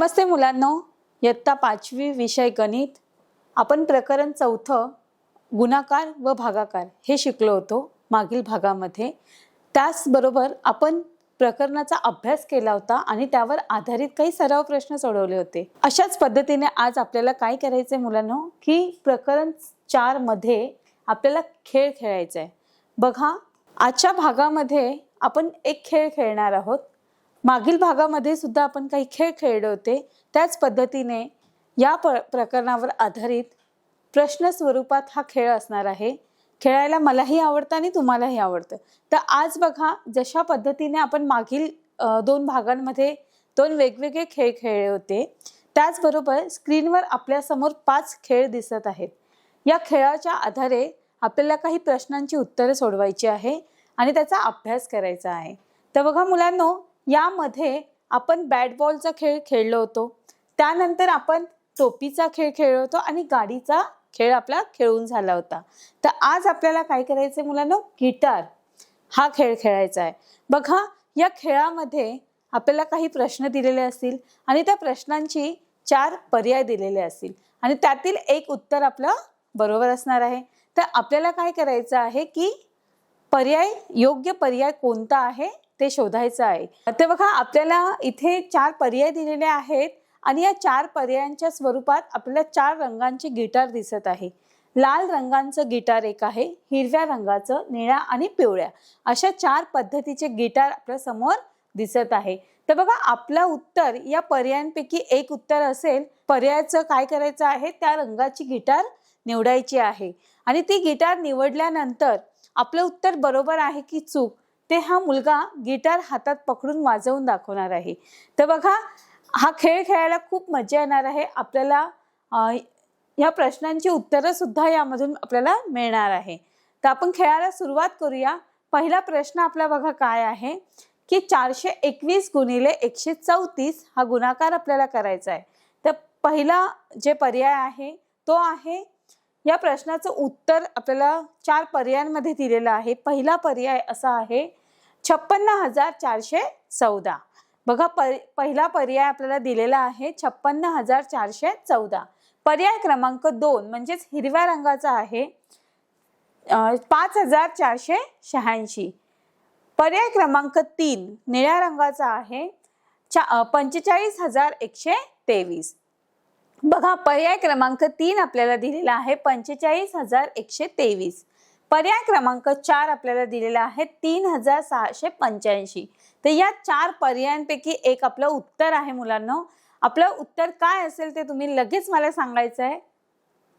नमस्ते मुलांनो इयत्ता पाचवी विषय गणित. आपण प्रकरण चौथं गुणाकार व भागाकार हे शिकलो होतो मागील भागामध्ये. त्याचबरोबर आपण प्रकरणाचा अभ्यास केला होता आणि त्यावर आधारित काही सराव प्रश्न सोडवले होते. अशाच पद्धतीने आज आपल्याला काय करायचंय मुलांनो की प्रकरण चारमध्ये आपल्याला खेळ खेळायचा आहे बघा आजच्या भागामध्ये आपण एक खेळ खेळणार आहोत. मागील भागामध्ये सुद्धा आपण काही खेळ खेळले होते त्याच पद्धतीने या प प्रकरणावर आधारित प्रश्न स्वरूपात हा खेळ असणार आहे. खेळायला मलाही आवडतं आणि तुम्हालाही आवडतं. तर आज बघा जशा पद्धतीने आपण मागील दोन भागांमध्ये दोन वेगवेगळे खेळ खेळले होते त्याचबरोबर स्क्रीनवर आपल्यासमोर पाच खेळ दिसत आहेत. या खेळाच्या आधारे आपल्याला काही प्रश्नांची उत्तरे सोडवायची आहे आणि त्याचा अभ्यास करायचा आहे. तर बघा मुलांनो यामध्ये आपण बॅट बॉलचा खेळ खेळलो होतो. त्यानंतर आपण टोपीचा खेळ खेळलो होतो आणि गाडीचा खेळ आपला खेळून झाला होता. तर आज आपल्याला काय करायचंय मुलांनो? गिटार हा खेळ खेळायचा आहे. बघा या खेळामध्ये आपल्याला काही प्रश्न दिलेले असतील आणि त्या प्रश्नांची चार पर्याय दिलेले असतील आणि त्यातील एक उत्तर आपलं बरोबर असणार आहे. तर आपल्याला काय करायचं आहे की पर्याय योग्य पर्याय कोणता आहे? ते शोधायचं आहे. ते बघा आपल्याला इथे चार पर्याय दिलेले आहेत आणि या चार पर्यायांच्या स्वरूपात आपल्याला चार रंगांचे गिटार दिसत आहे. लाल रंगांचं गिटार एक आहे हिरव्या रंगाचं निळ्या आणि पिवळ्या. अशा चार पद्धतीचे गिटार आपल्यासमोर दिसत आहे. तर बघा आपलं उत्तर या पर्यायांपैकी एक उत्तर असेल. पर्यायाचं काय करायचं आहे? त्या रंगाची गिटार निवडायची आहे. आणि ती गिटार निवडल्यानंतर आपलं उत्तर बरोबर आहे की चूक? ते हा मुलगा गिटार हातात पकडून वाजवून दाखवणार आहे. तर बघा हा खेळ खेळायला खूप मजा येणार आहे. आपल्याला या प्रश्नांची उत्तरं सुद्धा यामधून आपल्याला मिळणार आहे. तर आपण खेळायला सुरुवात करूया. पहिला प्रश्न आपला बघा काय आहे? की चारशे एकवीस गुणिले एकशे चौतीस हा गुणाकार आपल्याला करायचा आहे. तर पहिला जे पर्याय आहे तो आहे या प्रश्नाचं उत्तर आपल्याला चार पर्यायांमध्ये दिलेलं आहे. पहिला पर्याय असा आहे छप्पन्न हजार चारशे चौदा. बघा पर पहिला पर्याय आपल्याला दिलेला आहे छप्पन्न हजार चारशे चौदा. पर्याय क्रमांक दोन म्हणजेच हिरव्या रंगाचा आहे पाच हजार चारशे शहाऐंशी. पर्याय क्रमांक तीन निळ्या रंगाचा आहे चा पंचेचाळीस हजार एकशे तेवीस. बघा पर्याय क्रमांक तीन आपल्याला दिलेला आहे पंचेचाळीस हजार एकशे तेवीस. पर्याय क्रमांक चार आपल्याला दिलेला आहे तीन हजार सहाशे पंच्याऐंशी. तर या चार पर्यायांपैकी एक आपलं उत्तर आहे मुलांना. आपलं उत्तर काय असेल ते तुम्ही लगेच मला सांगायचं आहे.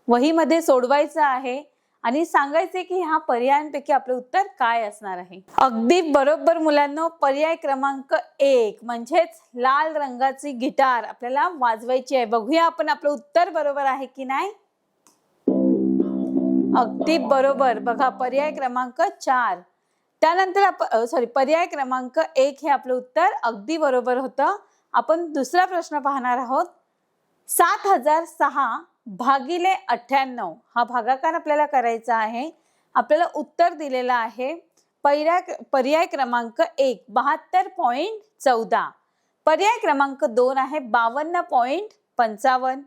वहीमध्ये सोडवायचं आहे आणि सांगायचे की ह्या पर्यायांपैकी आपलं उत्तर काय असणार आहे. अगदी बरोबर मुलांना पर्याय क्रमांक एक म्हणजेच लाल रंगाची गिटार आपल्याला वाजवायची आहे. बघूया आपण आपलं उत्तर बरोबर आहे की नाही. अगदी बरोबर. बघा पर्याय क्रमांक चार. त्यानंतर आपण सॉरी पर्याय क्रमांक एक हे आपलं उत्तर अगदी बरोबर होतं. आपण दुसरा प्रश्न पाहणार आहोत. सात हजार सहा भागिले अठ्ठ्याण्णव. हा भागाकार आपल्याला करायचा आहे. आपल्याला उत्तर दिलेलं आहे. पहिल्या पर्याय क्रमांक एक बहात्तर पॉईंट चौदा. पर्याय क्रमांक दोन आहे बावन्न पॉईंट पंचावन्न.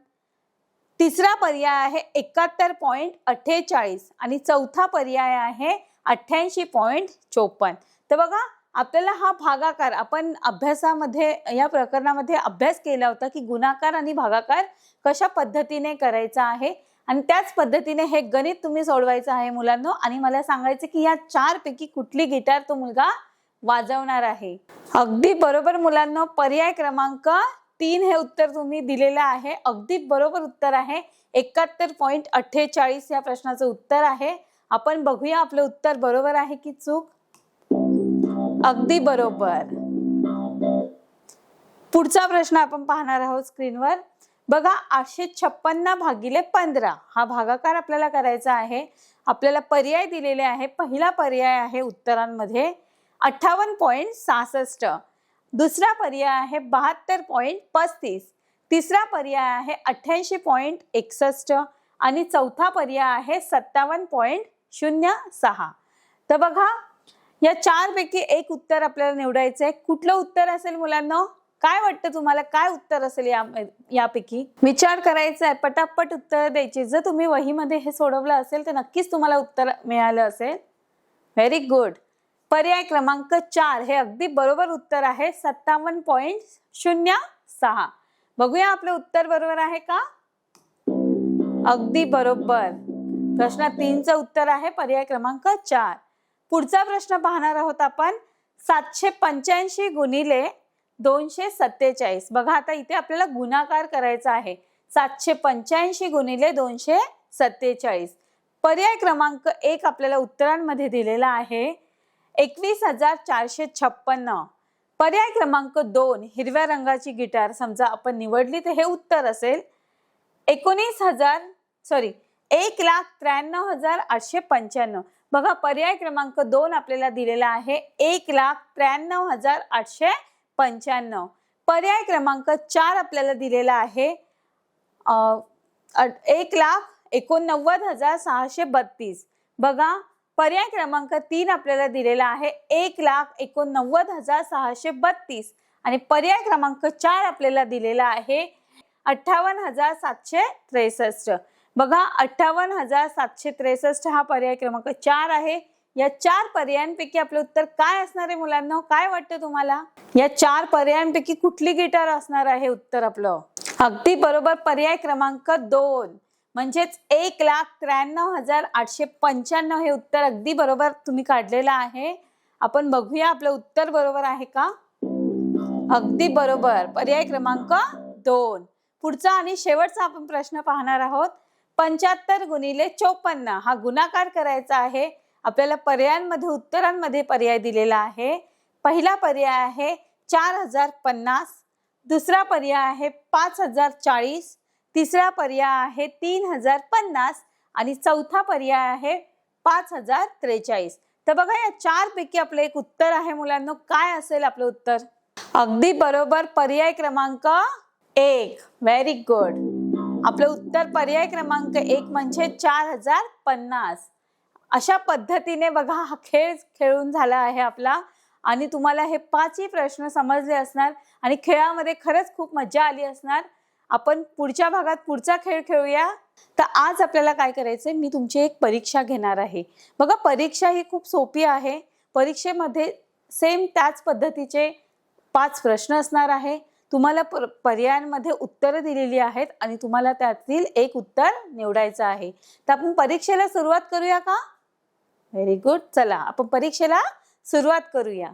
तिसरा पर्याय आहे एकाहत्तर पॉईंट अठ्ठेचाळीस आणि चौथा पर्याय आहे अठ्ठ्याऐंशी पॉईंट चोपन्न. तर बघा आपल्याला हा भागाकार आपण अभ्यासामध्ये या प्रकरणामध्ये अभ्यास केला होता की गुणाकार आणि भागाकार कशा पद्धतीने करायचा आहे? आणि त्याच पद्धतीने हे गणित तुम्ही सोडवायचं आहे मुलांनो. आणि मला सांगायचं की या चार पैकी कुठली गिटार तो मुलगा वाजवणार आहे? अगदी बरोबर मुलांना पर्याय क्रमांक तीन हे उत्तर तुम्ही दिलेलं आहे. अगदी बरोबर उत्तर आहे. एकाहत्तर पॉईंट अठ्ठेचाळीस या प्रश्नाचं उत्तर आहे. आपण बघूया आपलं उत्तर बरोबर आहे की चूक. अगदी बरोबर. पुढचा प्रश्न आपण पाहणार आहोत स्क्रीनवर. बघा आठशे छप्पन्न भागिले पंधरा. हा भागाकार आपल्याला करायचा आहे. आपल्याला पर्याय दिलेले आहे. पहिला पर्याय आहे उत्तरांमध्ये. अठ्ठावन्न पॉईंट सहासष्ट. दुसरा पर्याय आहे बहात्तर पॉईंट पस्तीस. तिसरा पर्याय आहे अठ्ठ्याऐंशी पॉईंट एकसष्ट आणि चौथा पर्याय आहे सत्तावन्न पॉईंट शून्य सहा. तर बघा या चारपैकी एक उत्तर आपल्याला निवडायचं आहे कुठलं उत्तर असेल मुलांना? काय वाटतं तुम्हाला? काय उत्तर असेल या यापैकी? विचार करायचा आहे पटापट उत्तर द्यायची. जर तुम्ही वहीमध्ये हे सोडवलं असेल तर नक्कीच तुम्हाला उत्तर मिळालं असेल. व्हेरी गुड पर्याय क्रमांक चार हे अगदी बरोबर उत्तर आहे. सत्तावन्न पॉइंट शून्य सहा. बघूया आपलं उत्तर बरोबर आहे का? अगदी बरोबर. प्रश्न तीनचं उत्तर आहे पर्याय क्रमांक चार. पुढचा प्रश्न पाहणार आहोत आपण. सातशे पंच्याऐंशी गुणिले दोनशे सत्तेचाळीस. बघा आता इथे आपल्याला गुणाकार करायचा आहे. सातशे पंच्याऐंशी गुणिले दोनशे सत्तेचाळीस. पर्याय क्रमांक एक आपल्याला उत्तरांमध्ये दिलेला आहे. एकवीस हजार चारशे छप्पन्न. पर्याय क्रमांक दोन हिरव्या रंगाची गिटार. समजा आपण निवडली तर हे उत्तर असेल. एकोणीस हजार सॉरी एक लाख त्र्याण्णव हजार आठशे पंच्याण्णव. बघा पर्याय क्रमांक दोन आपल्याला दिलेला आहे. एक लाख त्र्याण्णव हजार आठशे पंच्याण्णव. पर्याय क्रमांक चार आपल्याला दिलेला आहे. एक लाख एकोणनव्वद हजार सहाशे बत्तीस. बघा पर्याय क्रमांक तीन आपल्याला दिलेला आहे एक लाख एकोणनव्वद हजार सहाशे बत्तीस. आणि पर्याय क्रमांक चार आपल्याला दिलेला आहे अठ्ठावन्न हजार सातशे त्रेसष्ट. बघा अठ्ठावन्न हजार सातशे त्रेसष्ट हा पर्याय क्रमांक चार आहे. या चार पर्यायांपैकी आपलं उत्तर काय असणार आहे मुलांना? काय वाटतं तुम्हाला? या चार पर्यायांपैकी कुठली गिटार असणार आहे उत्तर आपलं? अगदी बरोबर पर्याय क्रमांक दोन. म्हणजेच एक लाख त्र्याण्णव हजार आठशे पंच्याण्णव हे उत्तर अगदी बरोबर तुम्ही काढलेलं आहे. आपण बघूया आपलं उत्तर बरोबर आहे का? अगदी बरोबर. पर्याय क्रमांक दोन. पुढचा आणि शेवटचा आपण प्रश्न पाहणार आहोत. पंच्याहत्तर गुणिले चोपन्न हा गुणाकार करायचा आहे. आपल्याला पर्यायांमध्ये उत्तरांमध्ये पर्याय दिलेला आहे. पहिला पर्याय आहे चार हजार पन्नास. दुसरा पर्याय आहे पाच हजार चाळीस. तिसरा पर्याय आहे तीन हजार पन्नास आणि चौथा पर्याय आहे पाच हजार त्रेचाळीस. तर बघा या चार पैकी आपलं एक उत्तर आहे मुलांना. काय असेल आपलं उत्तर? अगदी बरोबर पर्याय क्रमांक एक. व्हेरी गुड आपलं उत्तर पर्याय क्रमांक एक म्हणजे चार हजार पन्नास. अशा पद्धतीने बघा हा खेळ खेळून झाला आहे आपला. आणि तुम्हाला हे पाचही प्रश्न समजले असणार आणि खेळामध्ये खरंच खूप मजा आली असणार. आपण पुढच्या भागात पुढचा खेळ खेळूया. तर आज आपल्याला काय करायचंय? मी तुमची एक परीक्षा घेणार आहे. बघा परीक्षा ही खूप सोपी आहे. परीक्षेमध्ये सेम त्याच पद्धतीचे पाच प्रश्न असणार आहे. तुम्हाला पर- पर्यायांमध्ये उत्तरं दिलेली आहेत आणि तुम्हाला त्यातील एक उत्तर निवडायचं आहे. तर आपण परीक्षेला सुरुवात करूया का? व्हेरी गुड चला आपण परीक्षेला सुरुवात करूया.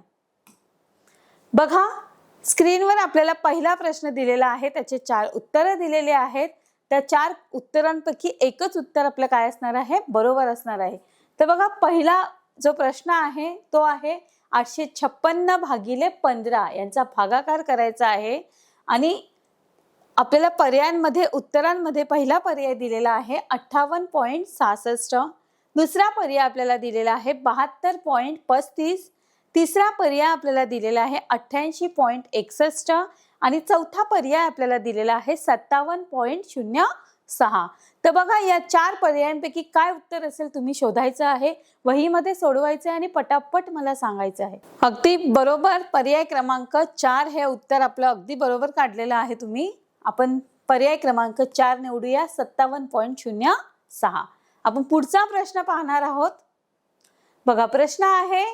बघा स्क्रीनवर आपल्याला पहिला प्रश्न दिलेला आहे त्याचे चार उत्तरं दिलेले आहेत. त्या चार उत्तरांपैकी एकच उत्तर आपलं काय असणार आहे? बरोबर असणार आहे. तर बघा पहिला जो प्रश्न आहे तो आहे आठशे छप्पन्न भागिले पंधरा यांचा भागाकार करायचा आहे. आणि आपल्याला पर्यायांमध्ये उत्तरांमध्ये पहिला पर्याय दिलेला आहे अठ्ठावन्न पॉईंट सहासष्ट. दुसरा पर्याय आपल्याला दिलेला आहे बहात्तर पॉईंट पस्तीस. तिसरा पर्याय आपल्याला दिलेला आहे अठ्ठ्याऐंशी पॉईंट एकसष्ट आणि चौथा पर्याय आपल्याला दिलेला आहे सत्तावन्न पॉईंट शून्य सहा. तर बघा या चार पर्यायांपैकी काय उत्तर असेल तुम्ही शोधायचं आहे वहीमध्ये सोडवायचं आहे आणि पटापट मला सांगायचं आहे. अगदी बरोबर पर्याय क्रमांक चार हे उत्तर आपलं अगदी बरोबर काढलेलं आहे तुम्ही. आपण पर्याय क्रमांक चार निवडूया सत्तावन्न पॉईंट शून्य सहा. आपण पुढचा प्रश्न पाहणार आहोत. बघा प्रश्न आहे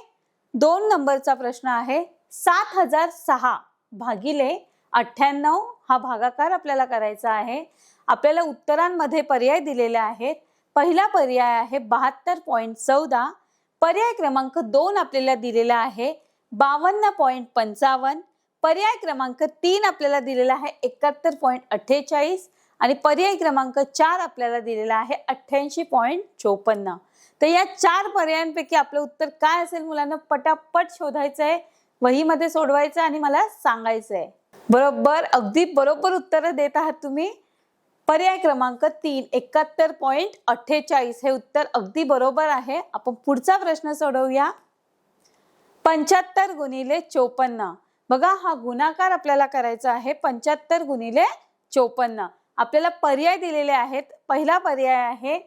दोन नंबरचा प्रश्न आहे. सात हजार सहा भागिले अठ्ठ्याण्णव हा भागाकार आपल्याला करायचा आहे. आपल्याला उत्तरांमध्ये पर्याय दिलेले आहेत. पहिला पर्याय आहे बहात्तर पॉईंट चौदा. पर्याय क्रमांक दोन आपल्याला दिलेला आहे बावन्न पॉईंट पंचावन्न. पर्याय क्रमांक तीन आपल्याला दिलेला आहे एकाहत्तर पॉईंट अठ्ठेचाळीस. आणि पर्याय क्रमांक चार आपल्याला दिलेला आहे अठ्ठ्याऐंशी पॉईंट चोपन्न. तर या चार पर्यायांपैकी आपलं उत्तर काय असेल मुलांना? पटापट शोधायचं आहे वहीमध्ये सोडवायचं आणि मला सांगायचं आहे बरोबर अगदी बरोबर उत्तर देत आहात तुम्ही. पर्याय क्रमांक तीन एकाहत्तर पॉईंट अठ्ठेचाळीस. हे उत्तर अगदी बरोबर आहे. आपण पुढचा प्रश्न सोडवूया. पंच्याहत्तर गुणिले चोपन्न. बघा हा गुणाकार आपल्याला करायचा आहे. पंच्याहत्तर गुणिले चोपन्न. आपल्याला पर्याय दिलेले आहेत. पहिला पर्याय आहे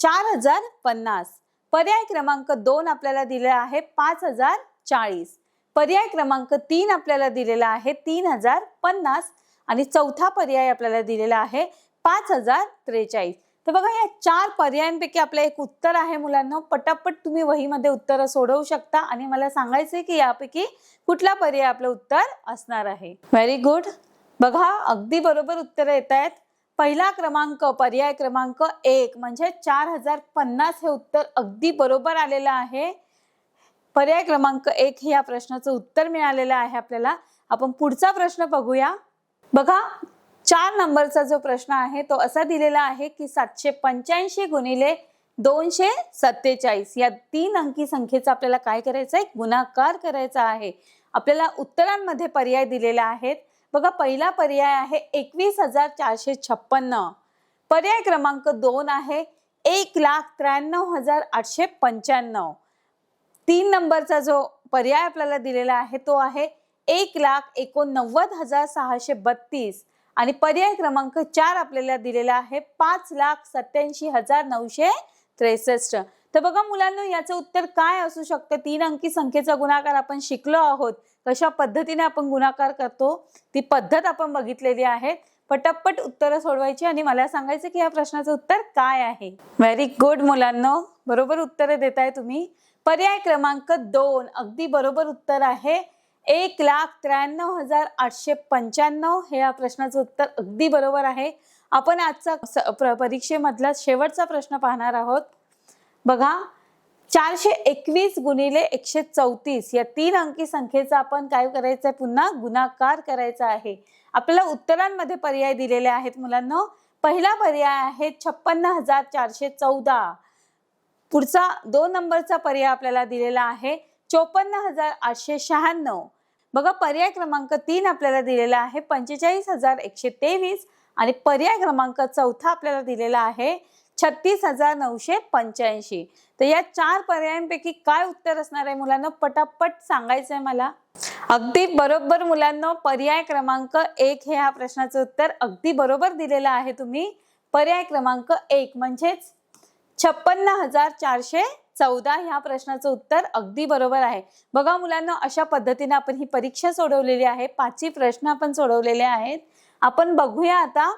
चार हजार पन्नास. पर्याय क्रमांक दोन आपल्याला दिलेला आहे पाच हजार चाळीस. पर्याय क्रमांक तीन आपल्याला दिलेला आहे तीन हजार पन्नास. आणि चौथा पर्याय आपल्याला दिलेला आहे पाच हजार त्रेचाळीस. तर बघा या चार पर्यायांपैकी आपलं एक उत्तर आहे मुलांना. पटापट तुम्ही वहीमध्ये उत्तरं सोडवू शकता. आणि मला सांगायचंय की यापैकी कुठला पर्याय आपलं उत्तर असणार आहे? व्हेरी गुड बघा अगदी बरोबर उत्तर येत आहेत. पहिला क्रमांक पर्याय क्रमांक एक म्हणजे चार हजार पन्नास हे उत्तर अगदी बरोबर आलेलं आहे. पर्याय क्रमांक एक हे या प्रश्नाचं उत्तर मिळालेलं आहे आपल्याला. आपण पुढचा प्रश्न बघूया. बघा चार नंबरचा जो प्रश्न आहे तो असा दिलेला आहे की सातशे पंच्याऐंशी गुणिले दोनशे सत्तेचाळीस. या तीन अंकी संख्येचा आपल्याला काय करायचं आहे गुणाकार करायचा आहे. आपल्याला उत्तरांमध्ये पर्याय दिलेला आहेत. बघा पहिला पर्याय आहे एकवीस हजार चारशे छप्पन्न. पर्याय क्रमांक दोन आहे एक लाख त्र्याण्णव हजार आठशे पंच्याण्णव. तीन नंबरचा जो पर्याय आपल्याला दिलेला आहे तो आहे एक लाख एकोणनव्वद हजार सहाशे बत्तीस. आणि पर्याय क्रमांक चार आपल्याला दिलेला आहे पाच लाख सत्याऐंशी हजार नऊशे त्रेसष्ट. तर बघा मुलांना याचं उत्तर काय असू शकतं? तीन अंकी संख्येचा गुणाकार आपण शिकलो आहोत. कशा पद्धतीने आपण गुणाकार करतो ती पद्धत आपण बघितलेली आहे. पटापट उत्तरं सोडवायची आणि मला सांगायचं की या प्रश्नाचं उत्तर काय आहे? व्हेरी गुड मुलांना. बरोबर उत्तरं देताय तुम्ही. पर्याय क्रमांक दोन. अगदी बरोबर उत्तर आहे. एक लाख त्र्याण्णव हजार आठशे पंच्याण्णव हे या प्रश्नाचं उत्तर अगदी बरोबर आहे. आपण आजचा परीक्षेमधला शेवटचा प्रश्न पाहणार आहोत. बघा चारशे एकवीस गुणिले एकशे चौतीस. या तीन अंकी संख्येचा आपण काय करायचं आहे? पुन्हा गुणाकार करायचा आहे. आपल्याला उत्तरांमध्ये पर्याय दिलेले आहेत मुलांना. पहिला पर्याय आहे छप्पन्न हजार चारशे चौदा. पुढचा दोन नंबरचा पर्याय आपल्याला दिलेला आहे चोपन्न हजार आठशे शहाण्णव. बघा पर्याय क्रमांक तीन आपल्याला दिलेला आहे पंचेचाळीस हजार एकशे तेवीस आणि पर्याय क्रमांक चौथा आपल्याला दिलेला आहे छत्तीस हजार नऊशे पंच्याऐंशी. तर या चार पर्यायांपैकी काय उत्तर असणार आहे मुलांना? पटापट सांगायचंय मला. अगदी बरोबर मुलांना पर्याय क्रमांक एक हे ह्या प्रश्नाचं उत्तर अगदी बरोबर दिलेलं आहे तुम्ही. पर्याय क्रमांक एक म्हणजेच छप्पन्न हजार चारशे चौदा ह्या प्रश्नाचं उत्तर अगदी बरोबर आहे. बघा मुलांना अशा पद्धतीने आपण ही परीक्षा सोडवलेली आहे. पाचही प्रश्न आपण सोडवलेले आहेत. आपण बघूया आता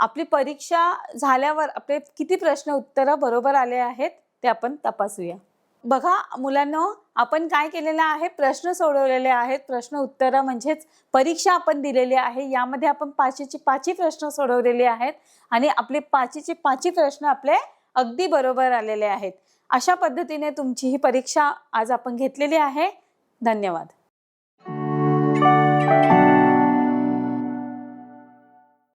आपली परीक्षा झाल्यावर आपले किती प्रश्न उत्तरं बरोबर आले आहेत ते आपण तपासूया. बघा मुलांना आपण काय केलेलं आहे? प्रश्न सोडवलेले आहेत. प्रश्न उत्तरं म्हणजेच परीक्षा आपण दिलेली आहे. यामध्ये आपण पाचीचे पाचही प्रश्न सोडवलेले आहेत आणि आपले पाचीचे पाचही प्रश्न आपले अगदी बरोबर आलेले आहेत. अशा पद्धतीने तुमची ही परीक्षा आज आपण घेतलेली आहे. धन्यवाद.